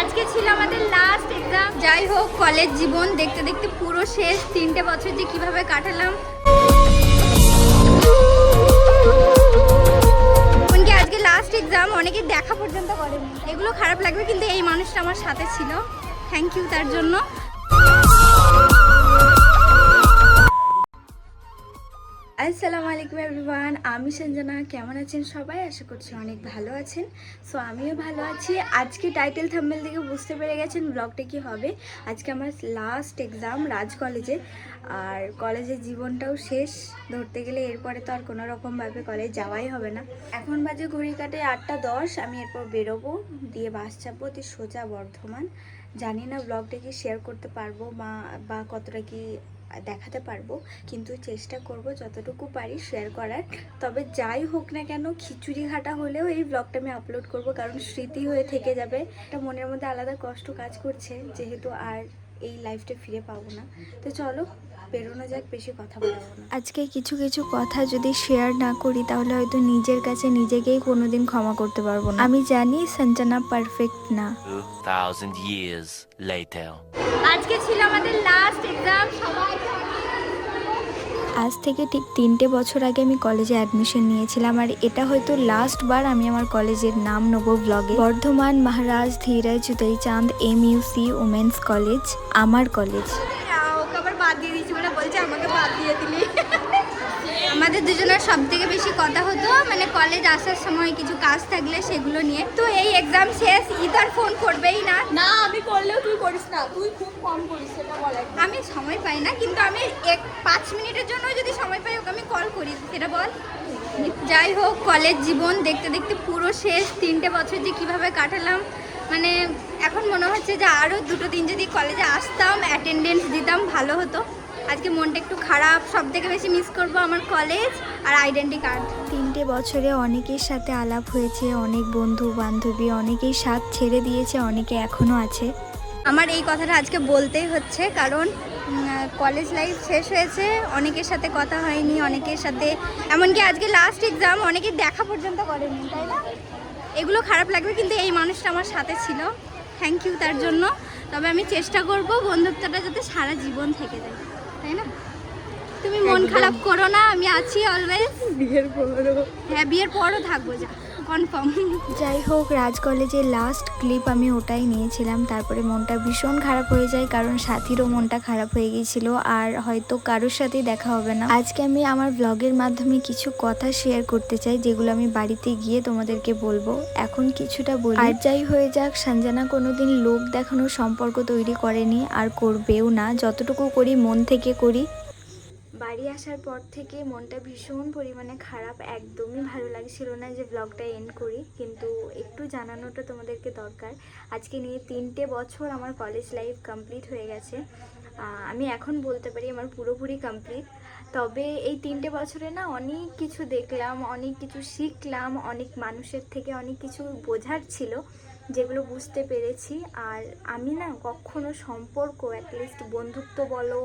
আজকে ছিল আমাদের লাস্ট এক্সাম যাই হোক কলেজ জীবন দেখতে দেখতে পুরো শেষ। তিনটে বছর যে কীভাবে কাটালাম। আজকে লাস্ট এক্সাম অনেকে দেখা পর্যন্ত করেনি। এগুলো খারাপ লাগবে, কিন্তু এই মানুষটা আমার সাথে ছিল। থ্যাংক ইউ তার জন্য। আসসালামু আলাইকুম এভরিওয়ান, আমি সঞ্জনা, কেমন আছেন সবাই? আশা করছি অনেক ভালো আছেন। সো আমিও ভালো আছি। আজকে টাইটেল থাম্বেল দেখে বুঝতে পেরে গেছেন ব্লগটা কি হবে। আজকে আমার লাস্ট এক্সাম রাজ কলেজে আর কলেজের জীবনটাও শেষ। ধরতে গেলে এরপরে তো আর কোনো রকমভাবে কলেজ যাওয়াই হবে না। এখন বাজে ঘড়ি কাটে আটটা দশ। আমি এরপর বেরোবো। দিয়ে বাস চাপবো। দিয়ে সোজা বর্ধমান। জানি না ব্লগটা কি শেয়ার করতে পারব বা কতটা কি দেখাতে পারব, কিন্তু চেষ্টা করব যতটুকু পারি শেয়ার করার। তবে যাই হোক না কেন, খিচুড়ি ঘাটা হলেও এই ব্লগটা আমি আপলোড করব, কারণ স্মৃতি হয়ে থেকে যাবে। এটা মনের মধ্যে আলাদা কষ্ট কাজ করছে, যেহেতু আর এই লাইফটা ফিরে পাবো না। তো চলো বেরোনো যাক বেশি কথা বলব না। আজকে কিছু কিছু কথা যদি শেয়ার না করি তাহলে হয়তো নিজের কাছে নিজেকেই কোনোদিন ক্ষমা করতে পারব না। আমি জানি সঞ্জনা পারফেক্ট না। 2,000 আজকে ছিল আমাদের লাস্ট এক্সাম সবাই আজ থেকে ঠিক তিনটে বছর আগে আমি কলেজে অ্যাডমিশন নিয়েছিলাম আর এটা হয়তো লাস্ট বার আমি আমার কলেজের নাম নেব ব্লগে Bardhaman Maharaj Dhiraj Chand M U C women's college আমার কলেজ বাদ দিয়ে দিয়েছি বলে বলছে আমাকে বাদ দিয়ে দিলি। আমাদের দুজনের সব থেকে বেশি কথা হতো মানে কলেজ আসার সময় কিছু কাজ থাকলে সেগুলো নিয়ে। তো এই এক্সাম শেষ ইদার ফোন করবেই না। না আমি করলেও তুই করিস না তুই খুব কম করিস সেটা বল আমি সময় পাই না কিন্তু আমি এক পাঁচ মিনিটের জন্য যদি সময় পাই ওকে আমি কল করি সেটা বল। যাই হোক কলেজ জীবন দেখতে দেখতে পুরো শেষ তিনটে বছর যে কীভাবে কাটালাম মানে এখন মনে হচ্ছে যে আরও দুটো দিন যদি কলেজে আসতাম অ্যাটেন্ডেন্স দিতাম ভালো হতো। আজকে মনটা একটু খারাপ সব থেকে বেশি মিস করব আমার কলেজ আর আইডেন্টি কার্ড তিনটে বছরে অনেকের সাথে আলাপ হয়েছে অনেক বন্ধু বান্ধবী অনেকেই সাথ ছেড়ে দিয়েছে অনেকে এখনও আছে। আমার এই কথাটা আজকে বলতেই হচ্ছে কারণ কলেজ লাইফ শেষ হয়েছে অনেকের সাথে কথা হয়নি অনেকের সাথে এমনকি আজকে লাস্ট এক্সাম অনেকে দেখা পর্যন্ত করেনি তাই না? এগুলো খারাপ লাগবে কিন্তু এই মানুষটা আমার সাথে ছিল। থ্যাংক ইউ তার জন্য। তবে আমি চেষ্টা করব বন্ধুত্বটা যাতে সারা জীবন থেকে যায়। তাই না? তুমি মন খারাপ করো না আমি আছি অলওয়েজ বিয়ের পরও হ্যাঁ বিয়ের পরও থাকব যা। যাই হোক, রাজ কলেজের লাস্ট ক্লিপ আমি ওটাই নিয়েছিলাম। তারপরে মনটা ভীষণ খারাপ হয়ে যায়, কারণ সাথীরও মনটা খারাপ হয়ে গিয়েছিল, আর হয়তো কারোর সাথেই দেখা হবে না। আজকে আমি আমার ব্লগের মাধ্যমে কিছু কথা শেয়ার করতে চাই, যেগুলো আমি বাড়িতে গিয়ে তোমাদেরকে বলব। এখন কিছুটা বলি। আর যাই হয়ে যাক সঞ্জানা কোনোদিন লোক দেখানোর সম্পর্ক তৈরি করেনি, আর করবেও না। যতটুকু করি, মন থেকে করি। বাড়ি আসার পর থেকে মনটা ভীষণ পরিমাণে খারাপ, একদমই ভালো লাগছিল না যে ব্লগটা এন্ড করি। কিন্তু একটু জানানোটা তোমাদেরকে দরকার। আজকে নিয়ে তিনটে বছর আমার কলেজ লাইফ কমপ্লিট হয়ে গেছে। আমি এখন বলতে পারি আমার পুরোপুরি কমপ্লিট তবে এই তিনটে বছরে না অনেক কিছু দেখলাম, অনেক কিছু শিখলাম, অনেক মানুষের থেকে অনেক কিছু বোঝার ছিল। যেগুলো বুঝতে পেরেছি। আর আমি না কখনো সম্পর্ক অ্যাটলিস্ট বন্ধুত্ব বলো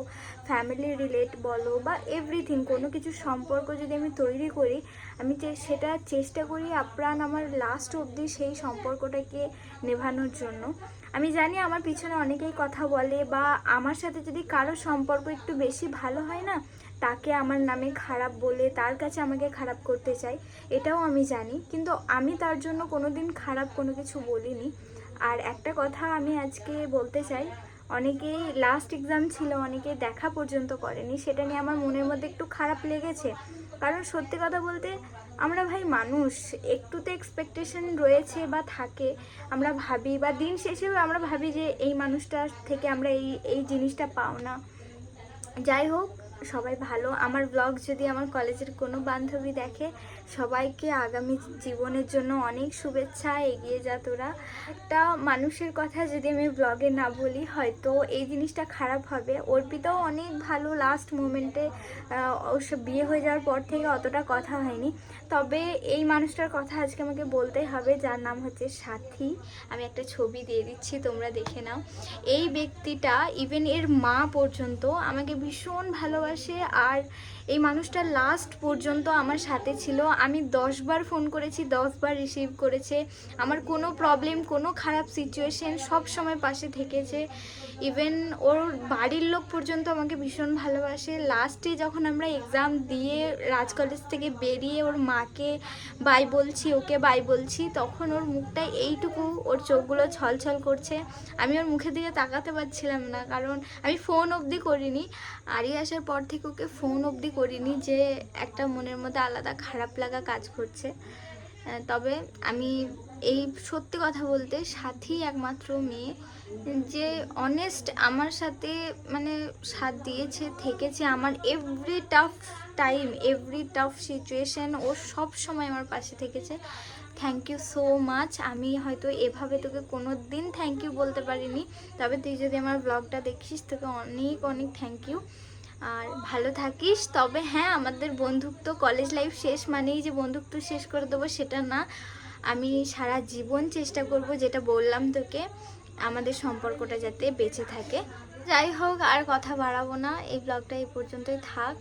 ফ্যামিলি রিলেট বলো বা এভরিথিং কোনো কিছু সম্পর্ক যদি আমি তৈরি করি, আমি সেটা চেষ্টা করি আপ্রাণ আমার লাস্ট অবধি সেই সম্পর্কটাকে নেভানোর জন্য। আমি জানি আমার পিছনে অনেকেই কথা বলে বা আমার সাথে যদি কারও সম্পর্ক একটু বেশি ভালো হয় না তাকে আমার নামে খারাপ বলে তার কাছে আমাকে খারাপ করতে চাই এটাও আমি জানি। কিন্তু আমি তার জন্য কোনো দিন খারাপ কোনো কিছু বলিনি। আর একটা কথা আমি আজকে বলতে চাই, অনেকেই লাস্ট এক্সাম ছিল, অনেকে দেখা পর্যন্ত করেনি, সেটা নিয়ে আমার মনের মধ্যে একটু খারাপ লেগেছে। কারণ সত্যি কথা বলতে, আমরা ভাই মানুষ একটু তো এক্সপেকটেশন রয়েছে বা থাকে, আমরা ভাবি বা দিন শেষেও আমরা ভাবি যে এই মানুষটার থেকে আমরা এই এই জিনিসটা পাও না যাই হোক সবাই ভালো। আমার ব্লগ যদি আমার কলেজের কোনো বান্ধবী দেখে, সবাইকে আগামী জীবনের জন্য অনেক শুভেচ্ছা, এগিয়ে যা তোরা। একটা মানুষের কথা যদি আমি ব্লগে না বলি, হয়তো এই জিনিসটা খারাপ হবে। অর্পিতাও অনেক ভালো লাস্ট মোমেন্টে অবশ্য বিয়ে হয়ে যাওয়ার পর থেকে অতটা কথা হয়নি। তবে এই মানুষটার কথা আজকে আমাকে বলতেই হবে, যার নাম হচ্ছে সাথী। আমি একটা ছবি দিয়ে দিচ্ছি, তোমরা দেখে নাও। এই ব্যক্তিটা ইভেন এর মা পর্যন্ত আমাকে ভীষণ ভালোবাসে। ভালোবাসে আর এই মানুষটা লাস্ট পর্যন্ত আমার সাথে ছিল। আমি দশবার ফোন করেছি দশবার রিসিভ করেছে। আমার কোনো প্রবলেম কোনো খারাপ সিচুয়েশন সব সময় পাশে থেকেছে। ইভেন ওর বাড়ির লোক পর্যন্ত আমাকে ভীষণ ভালোবাসে। লাস্টে যখন আমরা এক্সাম দিয়ে রাজ কলেজ থেকে বেরিয়ে ওর মাকে বাই বলছি, ওকে বাই বলছি, তখন ওর মুখটা এইটুকু, ওর চোখগুলো ছলছল করছে। আমি ওর মুখের দিকে তাকাতে পারছিলাম না, কারণ আমি ফোন অবধি করিনি। আরি আসার পর থেকে ওকে ফোন অবধি করিনি যে একটা মনের মধ্যে আলাদা খারাপ লাগা কাজ করছে। তবে আমি এই সত্যি কথা বলতে সাথী একমাত্র মেয়ে, যে অনেস্ট আমার সাথে মানে সাথ দিয়েছে, থেকেছে আমার every tough time every tough situation ও সব সময় আমার পাশে থেকেছে। থ্যাংক ইউ সো মাচ আমি হয়তো এভাবে তোকে কোনো দিন থ্যাংক ইউ বলতে পারিনি, তবে তুই যদি আমার ব্লগটা দেখিস, তোকে অনেক অনেক থ্যাংক ইউ আর ভালো থাকিস। তবে হ্যাঁ আমাদের বন্ধুত্ব কলেজ লাইফ শেষ মানেই যে বন্ধুত্ব শেষ করে দেবো সেটা না। আমি সারা জীবন চেষ্টা করব যেটা বললাম তোকে, আমাদের সম্পর্কটা যাতে বেঁচে থাকে। যাই হোক, আর কথা বাড়াবো না। এই ব্লগটা এই পর্যন্তই থাক।